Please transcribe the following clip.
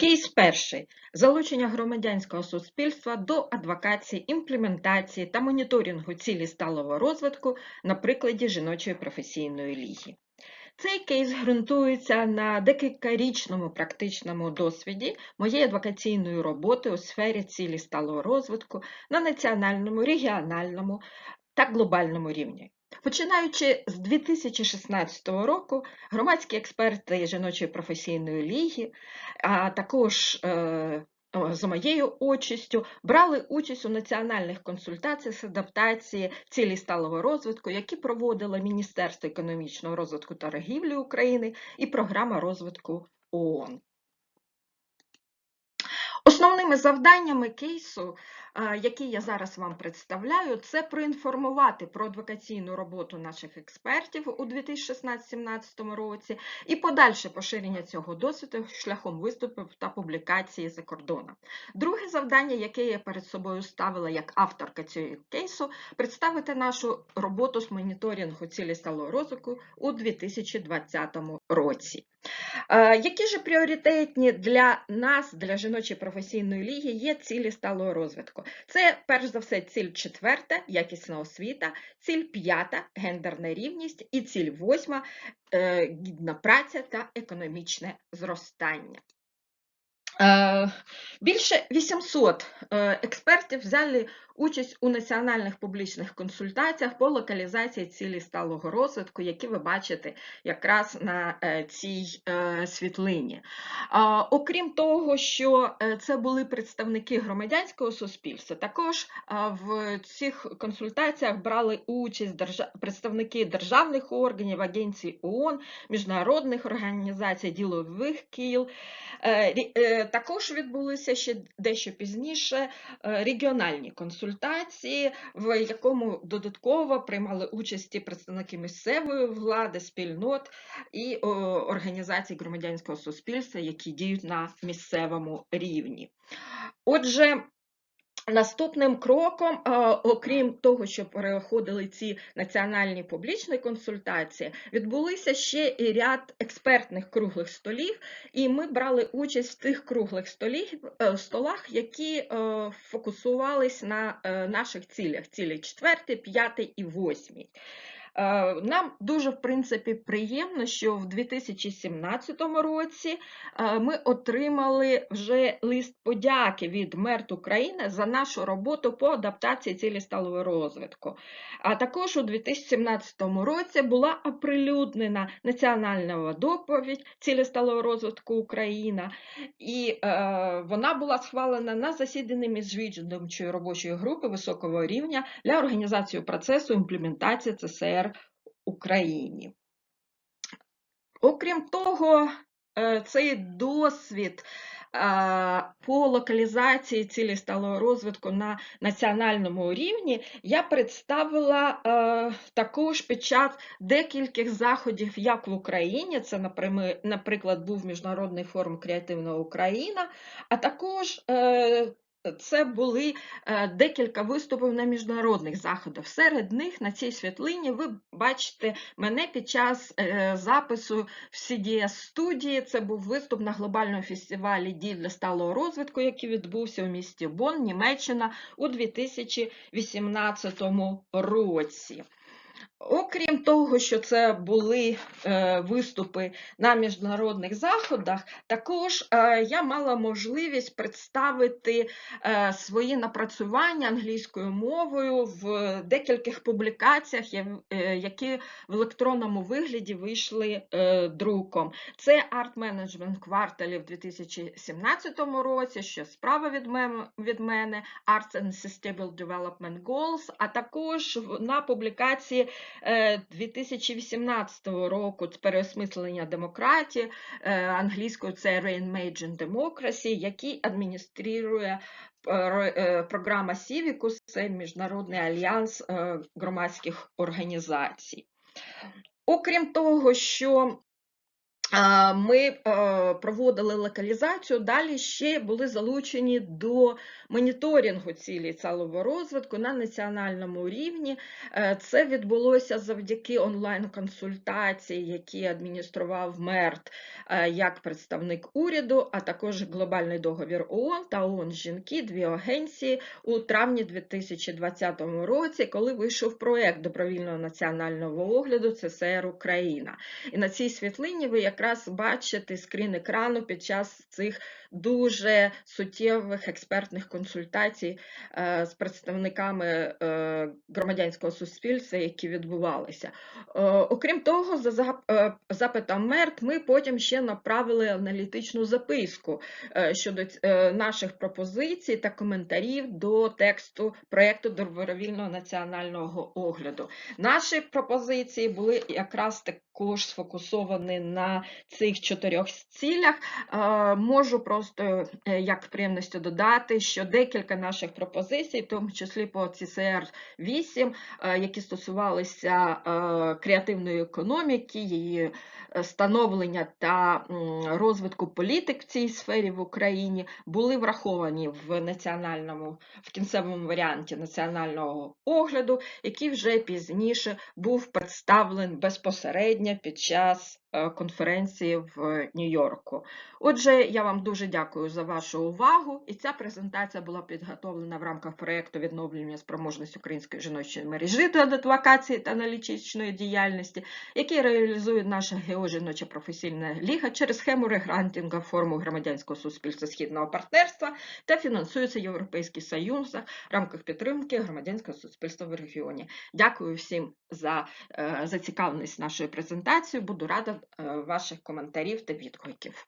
Кейс перший залучення громадянського суспільства до адвокації, імплементації та моніторингу цілі сталого розвитку на прикладі жіночої професійної ліги. Цей кейс ґрунтується на декількарічному практичному досвіді моєї адвокаційної роботи у сфері цілі сталого розвитку на національному, регіональному та глобальному рівні. Починаючи з 2016 року, громадські експерти жіночої професійної ліги, а також е, за моєю участю, брали участь у національних консультаціях з адаптації цілі сталого розвитку, які проводило Міністерство економічного розвитку та торгівлі України і програма розвитку ООН. Основними завданнями кейсу, які я зараз вам представляю, це проінформувати про адвокаційну роботу наших експертів у 2016-2017 році і подальше поширення цього досвіду шляхом виступів та публікації за кордоном. Друге завдання, яке я перед собою ставила як авторка цього кейсу, представити нашу роботу з моніторингу цілі сталого розвитку у 2020 році. Які ж пріоритетні для нас, для жіночої професійної ліги, є цілі сталого розвитку? Це, перш за все, ціль четверта, якісна освіта, ціль п'ята гендерна рівність і ціль восьма е, гідна праця та економічне зростання. Е, більше 800 е, експертів взяли участь у національних публічних консультаціях по локалізації цілі сталого розвитку, які ви бачите якраз на е, цій світлині. Окрім того, що це були представники громадянського суспільства, також в цих консультаціях брали участь представники державних органів, агенцій ООН, міжнародних організацій, ділових кіл. Також відбулися ще дещо пізніше е, регіональні консультації, в якому додатково приймали участь представники місцевої влади, спільнот і організацій громадянського суспільства, які діють на місцевому рівні. Отже, Наступним кроком, окрім того, що переходили ці національні публічні консультації, відбулися ще і ряд експертних круглих столів, і ми брали участь в тих круглих столів, е, столах, які е, фокусувались на е, наших цілях: цілі 4, 5 і 8. Е, нам дуже, в принципі, приємно, що в 2017 році е, ми отримали вже лист подяки від МЕРТ України за нашу роботу по адаптації цілі сталого розвитку. А також у 2017 році була оприлюднена національна доповідь цілі сталого розвитку Україна, і е, вона була схвалена на засіданні міжвідомчої робочої групи високого рівня для організації процесу імплементації ЦСР. Україні. Окрім того, е, цей досвід по локалізації цілі сталого розвитку на національному рівні я представила е, також під час декількох заходів, як в Україні, це, наприклад, був Міжнародний форум Креативна Україна, а також е, це були е, декілька виступів на міжнародних заходах. Серед них на цій світлині ви бачите мене під час е, запису в CDS студії. Це був виступ на глобальному фестивалі дій для сталого розвитку, який відбувся у місті Бонн, Німеччина у 2018 році. Окрім того, що це були е, виступи на міжнародних заходах, також е, я мала можливість представити е, свої напрацювання англійською мовою в декількох публікаціях, які в електронному вигляді вийшли друком. Це Art Management кварталі в 2017 році, що справа від мене, Arts and Sustainable Development Goals, а також на публікації. 2018 е, року переосмислення демократії, е, англійською це Reimagine Democracy, який адмініструє е, програма Civicus, це Міжнародний альянс громадських організацій. Окрім того, що Ми е, проводили локалізацію, далі ще були залучені до моніторингу цілей цілого розвитку на національному рівні. Е, Це відбулося завдяки онлайн-консультації, які адміністрував МЕРТ е, як представник уряду, а також глобальний договір ООН та ООН жінки, дві агенції у травні 2020 році, коли вийшов проект добровільного національного огляду ЦСР Україна. І на цій світлині ви якраз бачите скрін екрану під час цих дуже суттєвих експертних консультацій е, з представниками е, громадянського суспільства, які відбувалися. Е, Окрім того, за запитом МЕРТ ми потім ще направили аналітичну записку щодо наших пропозицій та коментарів до тексту проєкту добровільного національного огляду. Наші пропозиції були якраз також сфокусовані на цих чотирьох цілях. Е, Можу просто е, як приємністю додати, що декілька наших пропозицій, в тому числі по ЦСР 8, е, які стосувалися креативної економіки, її становлення та розвитку політик в цій сфері в Україні, були враховані в національному в кінцевому варіанті національного огляду, який вже пізніше був представлений безпосередньо під час конференції в Нью-Йорку. Отже, я вам дуже дякую за вашу увагу. І ця презентація була підготовлена в рамках проєкту відновлення спроможності української жіночої мережі та адвокації та аналітичної діяльності, який реалізує наша геожіноча професійна ліга через схему регрантинга форму громадянського суспільства східного партнерства та фінансується Європейський Союз в рамках підтримки громадянського суспільства в регіоні. Дякую всім за е, зацікавленість нашою презентацією. Буду рада е, ваших коментарів та відгуків.